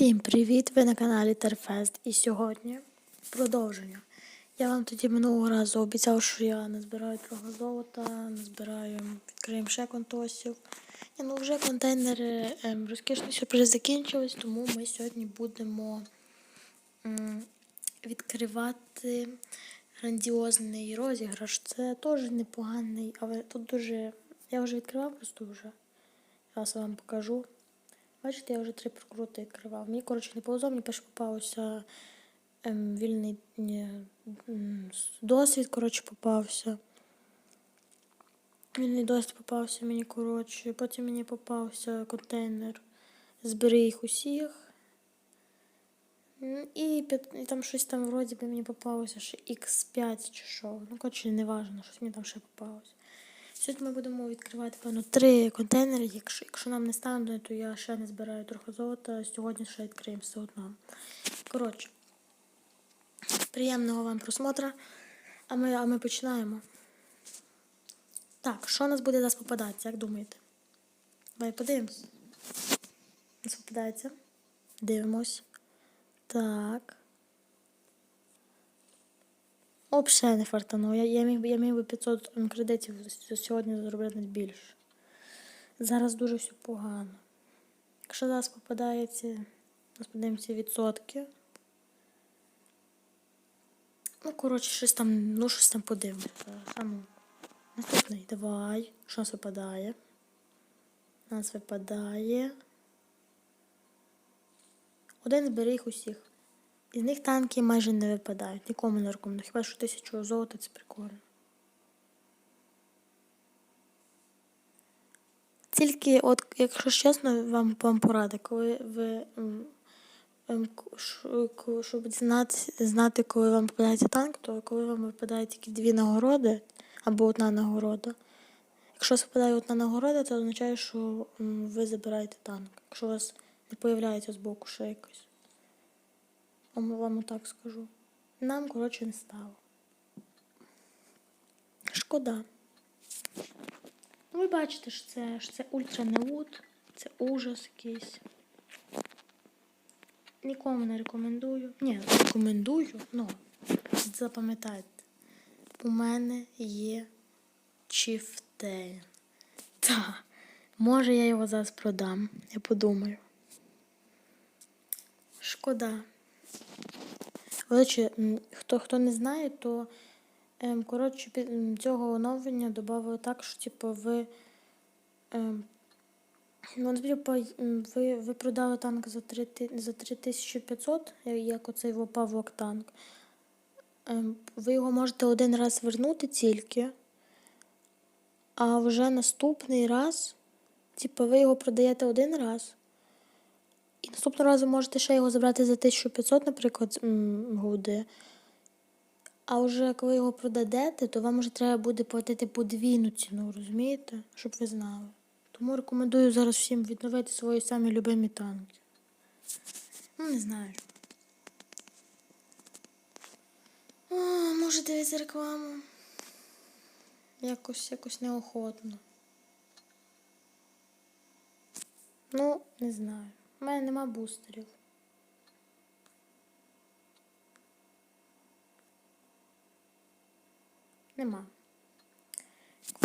Всім привіт! Ви на каналі Терфест. І сьогодні продовження. Я вам тоді минулого разу обіцяв, що я назбираю трохи золота, назбираю, відкриємо ще контосів. Ні, ну вже контейнери ем, розкішний сюрприз закінчились, тому ми сьогодні будемо м, відкривати грандіозний розіграш. Це теж непоганий, але тут дуже. Я вже відкривав просто вже. Зараз вам покажу. Бачите, я вже три прокрути відкривав. Мені, коротше, не повезло, мені перше попався ем, вільний ні, досвід, коротше, попався. Вільний досвід попався мені, коротше. Потім мені попався контейнер. Збери їх усіх. І, і там щось там вроді би мені попалося, що X5 чи що. Ну, коротше, не важно, щось мені там ще попалося. Сьогодні ми будемо відкривати, певно, три контейнери. Якщо, якщо нам не стане, то я ще не збираю трохи золота. Сьогодні ще відкриємо все одно. Коротше, приємного вам просмотра. А ми, а ми починаємо. Так, що у нас буде зараз попадатися, як думаєте? Давай подивимось. Нас попадається. Дивимось. Так. Взагалі не фартануло. Я, я, міг, я міг би 500 кредитів сьогодні заробляти більше. Зараз дуже все погано. Якщо зараз попадається, зараз подивимося відсотки. Ну, коротше, щось там, ну, щось там подивимося. Наступний. Давай. Що нас випадає? Нас випадає. Один збери їх усіх. Із них танки майже не випадають. Нікому не рекомендую. Хіба що тисячу золота це прикольно. Тільки, от, якщо чесно, вам, вам порада, коли ви. Щоб знати, знати, коли вам попадається танк, то коли вам випадає тільки дві нагороди або одна нагорода. Якщо випадає одна нагорода, це означає, що ви забираєте танк. Якщо у вас не появляється збоку ще якось. Вам, так скажу. Нам, коротше, не стало. Шкода. Ви бачите, що це, що це ультра неуд, це ужас якийсь. Нікому не рекомендую. Ні, рекомендую, ну, запам'ятайте. У мене є чіфтейн. Та, може я його зараз продам, я подумаю. Шкода. До хто, хто не знає, то ем, коротше, цього оновлення додали так, що типу ви. Ем, ну, типу, ви, ви продали танк за 3, за 3500, е, як оцей Павлок танк. Ем, ви його можете один раз вернути тільки, а вже наступний раз, типу, ви його продаєте один раз. І наступного разу можете ще його забрати за 1500, наприклад, голди. А вже коли його продадете, то вам вже треба буде платити подвійну ціну, розумієте? Щоб ви знали. Тому рекомендую зараз всім відновити свої самі любимі танки. Ну, не знаю. О, може дивитися рекламу. Якось, якось неохотно. Ну, не знаю. У мене нема бустерів. Нема.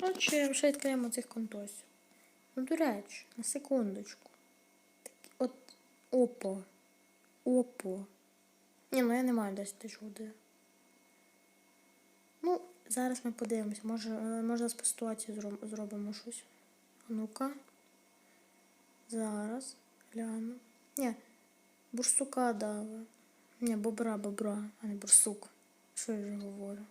Коротше, ще відкриємо цих контосів. Ну, до речі, на секундочку. Так, от опо. Опо. Ні, ну я не маю 10 тисяч води. Ну, зараз ми подивимося. Може, е, може по ситуації зробимо щось. А ну-ка. Зараз. Гляну. Ні, бурсука дали. Ні, бобра, бобра, а не бурсук. Що я вже говорю?